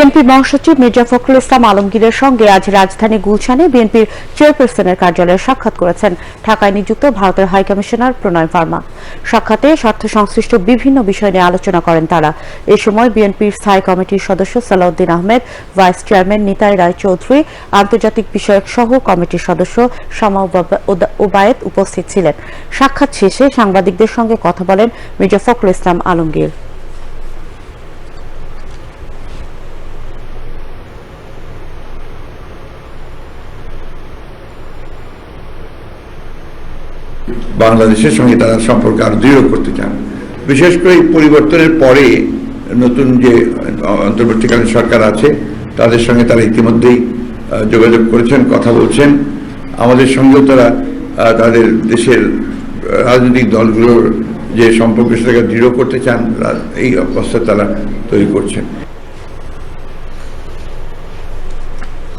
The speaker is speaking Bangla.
বিএনপি মহাসচিব মির্জা ফখরুল ইসলাম আলমগীরের সঙ্গে আজ রাজধানী গুলশানে বিএনপির চেয়ারপারসনের কার্যালয়ে সাক্ষাৎ করেছেন ঢাকায় নিযুক্ত ভারতের হাইকমিশনার প্রণয় ভার্মা। সাক্ষাতে স্বার্থ সংশ্লিষ্ট বিভিন্ন বিষয় নিয়ে আলোচনা করেন তারা। এ সময় বিএনপির স্থায়ী কমিটির সদস্য সালাউদ্দিন আহমেদ, ভাইস চেয়ারম্যান নিতাই রায় চৌধুরী, আন্তর্জাতিক বিষয়ক সহ কমিটির সদস্য শামা ওবায়েদ উপস্থিত ছিলেন। সাক্ষাৎ শেষে সাংবাদিকদের সঙ্গে কথা বলেন মির্জা ফখরুল ইসলাম আলমগীর। বাংলাদেশের সঙ্গে তারা সম্পর্ক আরও দৃঢ় করতে চান। বিশেষ করে এই পরিবর্তনের পরে নতুন যে অন্তর্বর্তীকালীন সরকার আছে, তাদের সঙ্গে তারা ইতিমধ্যেই যোগাযোগ করেছেন, কথা বলছেন। আমাদের সঙ্গেও তারা তাদের দেশের রাজনৈতিক দলগুলোর যে সম্পর্ক, সেটাকে দৃঢ় করতে চান এই অবস্থা তারা তৈরি করছেন।